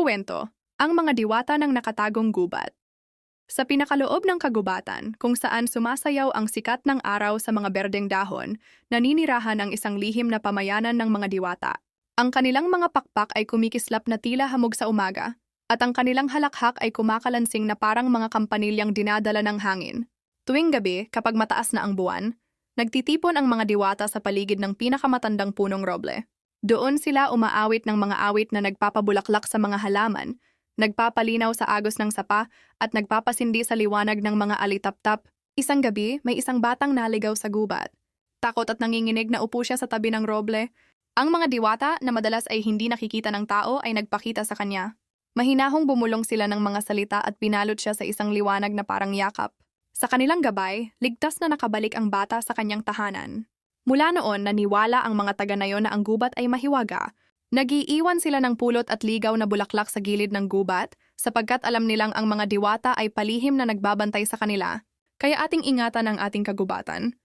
Kwento, ang mga diwata ng nakatagong gubat. Sa pinakaloob ng kagubatan, kung saan sumasayaw ang sikat ng araw sa mga berdeng dahon, naninirahan ang isang lihim na pamayanan ng mga diwata. Ang kanilang mga pakpak ay kumikislap na tila hamog sa umaga, at ang kanilang halakhak ay kumakalansing na parang mga kampanilyang dinadala ng hangin. Tuwing gabi, kapag mataas na ang buwan, nagtitipon ang mga diwata sa paligid ng pinakamatandang punong roble. Doon sila umaawit ng mga awit na nagpapabulaklak sa mga halaman, nagpapalinaw sa agos ng sapa, at nagpapasindi sa liwanag ng mga alitap-tap. Isang gabi, may isang batang naligaw sa gubat. Takot at nanginginig na upo siya sa tabi ng roble. Ang mga diwata na madalas ay hindi nakikita ng tao ay nagpakita sa kanya. Mahinahong bumulong sila ng mga salita at pinalot siya sa isang liwanag na parang yakap. Sa kanilang gabay, ligtas na nakabalik ang bata sa kanyang tahanan. Mula noon, naniwala ang mga taga na yon na ang gubat ay mahiwaga. Nagiiwan sila ng pulot at ligaw na bulaklak sa gilid ng gubat sapagkat alam nilang ang mga diwata ay palihim na nagbabantay sa kanila. Kaya ating ingatan ang ating kagubatan.